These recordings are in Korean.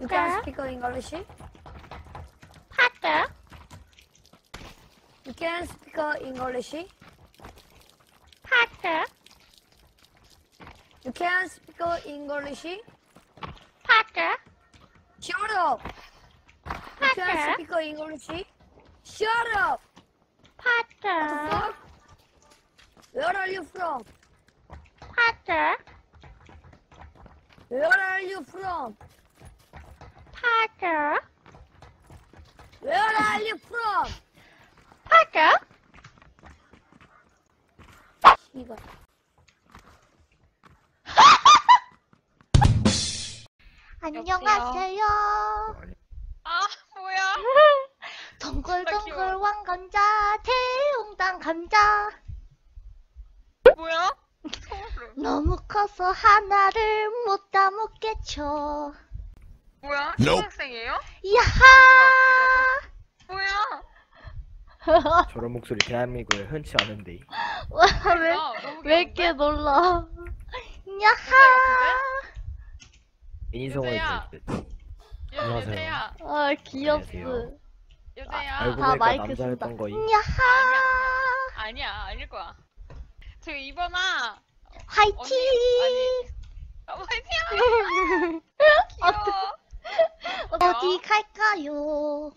You can speak English. Potter. You can speak English. Potter. You can speak English. Potter. Shut up. You can speak English. Shut up. Papa. Where are you from? Potter? Where are you from? 파트 Where are you from? 파트 이거. 안녕하세요 아 뭐야? 동글동글 귀여워. 왕감자 대웅당 감자 뭐야? 소름. 너무 커서 하나를 못 담았겠죠 뭐야? Nope. 초등학생이에요? 야하! 뭐야? 저런 목소리 대한민국에 흔치 않은데. 와, 왜, 너무 왜 이렇게 귀여운데? 놀라? 야하! 인성을 여자야. 들 여- 안녕하세요. 여자야 아 귀엽스 안녕하세요. 여자야 알고 다 보니까 마이크 쓴다 남자였던 거임. 야하! 아니야 아닐 거야. 저 이번아 화이팅! 언니 아니. 어, 화이팅! 귀여워 어디 갈까요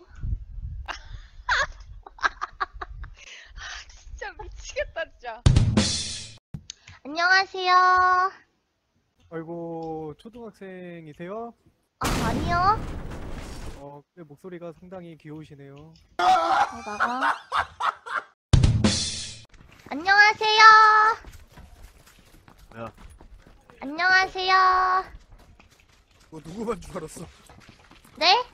진짜 미치겠다 진짜 안녕하세요 아이고 초등학생이세요? 아 아니요 어, 근데 목소리가 상당히 귀여우시네요. 어, 나가 안녕하세요 뭐야? 안녕하세요 뭐 누구만 줄 알았어. 네?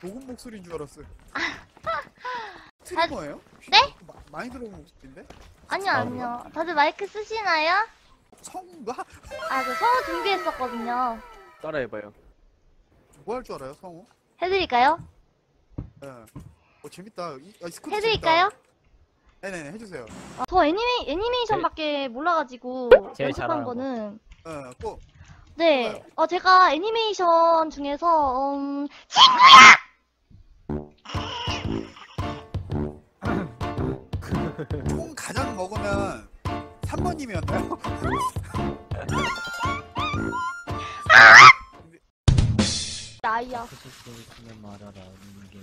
녹음 목소리인 줄 알았어요. 아, 스트리머예요? 네? 마, 많이 들어본 목소리인데? 아니요 아, 아니요 다들 마이크 쓰시나요? 성우가? 아 저 성우 준비했었거든요 따라해봐요 뭐 할 줄 알아요, 성우? 해드릴까요? 예. 어, 재밌다. 이, 아, 해드릴까요? 재밌다. 네네네, 해주세요. 아, 저 애니메, 애니메이션밖에 몰라가지고 제일 연습한 잘하는 거. 거는 예, 꼭. 네, 어, 제가 애니메이션 중에서 음, 총 가장 먹으면 3번님이었나요? 나이야.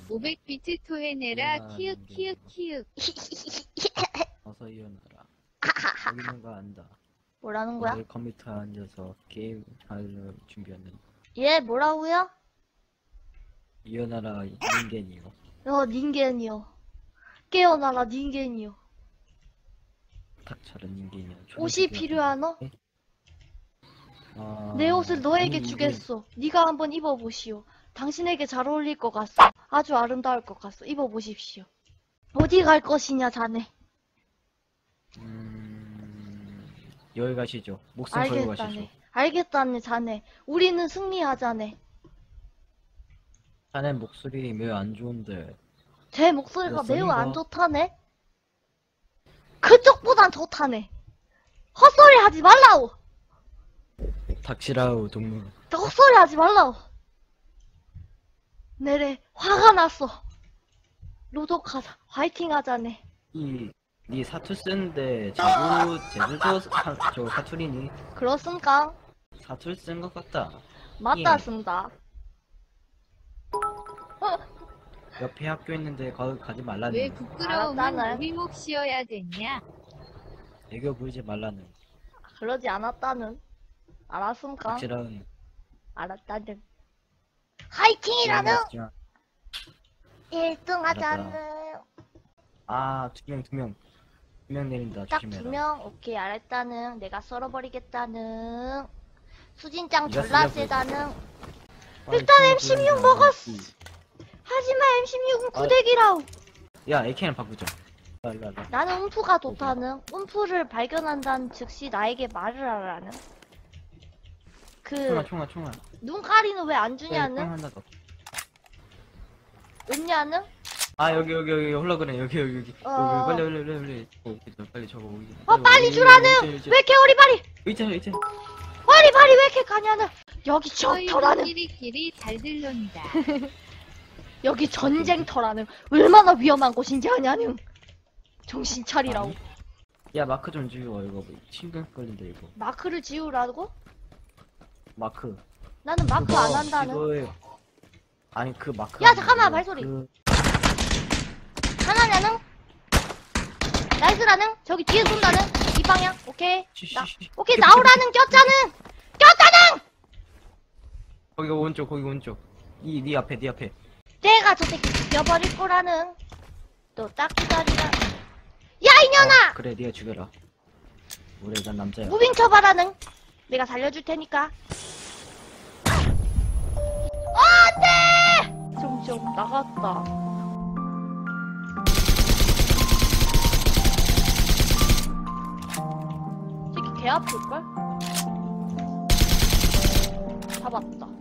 500비트 토해내라 아, 키읔 키읔 뭐. 키읔. 어서 일어나라. 여기 있는 거 안다 뭐라는 거야? 오늘 컴퓨터에 앉아서 게임 하려 준비했는데 얘 뭐라고요? 일어나라 인간이요 어, 닌겐이요. 깨어나라, 닌겐이요. 탁차는 인간이요 옷이 필요하노? 아, 내 옷을 너에게 아니, 주겠소. 네가 한번 입어보시오. 당신에게 잘 어울릴 것 같소. 아주 아름다울 것 같소. 입어보십시오. 어디 갈 것이냐, 자네. 음... 여기 가시죠 목숨 걸고 가시죠 알겠다네. 알겠다네, 자네. 우리는 승리하자네. 자네 목소리 매우 안 좋은데 제 목소리가 몇 매우 안? 좋다네? 그쪽보단 좋다네. 헛소리 하지 말라오! 닥치라우 동물 헛소리 하지 말라오! 내래, 화가 났어. 로독하자. 화이팅 하자네. 이, 니 사투 쓰는데 자부 제주도 사, 저 사투리니 그렇습니까? 사투리 쓴 것 같다. 맞다습니다. 옆에 학교 있는데 거기 가지 말라는. 우리 목 씌어야 되냐 애교 부리지 말라는. 그러지 않았다는. 알았습니까? 닥치라운. 알았다는. 화이팅이라는 아, 1등 하자는. 아, 두 명, 두 명. 두명 내린다. 딱 조심해라. 두 명, 오케이, 알았다는. 내가 썰어버리겠다는. 수진짱 네가 졸라 쓰려고 세다는. 빨리 일단 숨어 M16 보이는 먹었어. 하지만 M16은 아. 구대기라우. 야, AK는 바꾸자. 일로, 일로, 일로. 나는 움프가 좋다는. 움프를 발견한다는 즉시 나에게 말을 하라는. 그, 총아, 총아, 총아. 눈가리는 왜안총 주냐는? 더. 없냐는? 아, 여기, 여기, 여기, 홀로그램. 여기, 여기, 여기. 어. 여기, 빨리, 빨리, 빨리, 빨리. 어, 그죠, 빨리 저거 오기. 어, 빨리 주라는! 왜 이렇게 어리바리! 있잖아, 있잖아. 어리바리 왜 이렇게 가냐는! 여기 적터라는 끼리끼리 잘 들론다. 여기 전쟁터라는 얼마나 위험한 곳인지 아냐는 정신 차리라고 아니. 야 마크 좀 지워 이거 뭐 신경 끌린다 이거 마크를 지우라고? 마크 나는 마크 안 한다는 이거예요. 아니 그 마크 야, 잠깐만, 발소리. 그 하나냐는? 나이스라는? 저기 뒤에 쏜다는? 이 방향? 오케이. 나 쉬. 오케이 나오라는 꼈자는! 꼈자는! 거기 오른쪽 거기 오른쪽. 이네 앞에 네 앞에. 내가 저 새끼 죽여버릴 거라는. 또딱 기다리라 야 이년아! 어, 그래 네가 죽여라. 우리 난 남자야. 무빙 쳐봐라는. 내가 살려줄 테니까. 안돼! 좀 좀 나갔다 개 아플걸? 잡았다